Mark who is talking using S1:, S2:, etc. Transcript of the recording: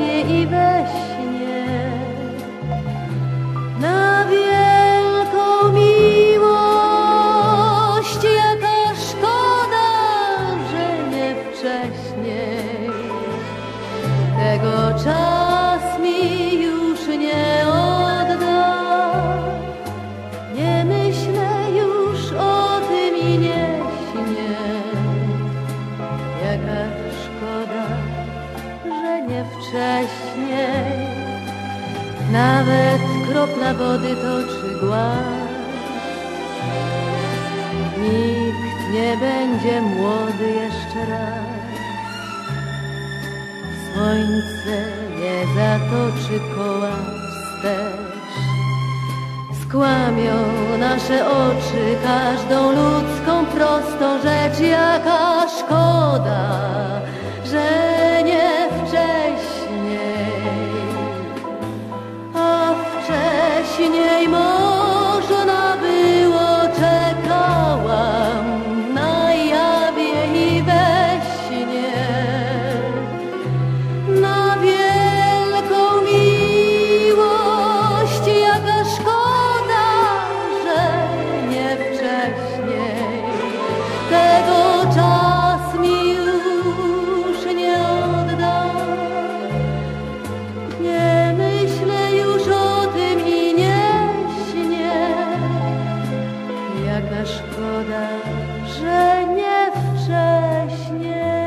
S1: i we śnie, na wielką miłość, jaka szkoda, że nie wcześniej. Tego czas wcześniej. Nawet kropla wody toczy głaz. Nikt nie będzie młody jeszcze raz. Słońce nie zatoczy koła wstecz. Skłamią nasze oczy każdą ludzką prostą rzecz. Jaka szkoda, szkoda, że nie wcześniej.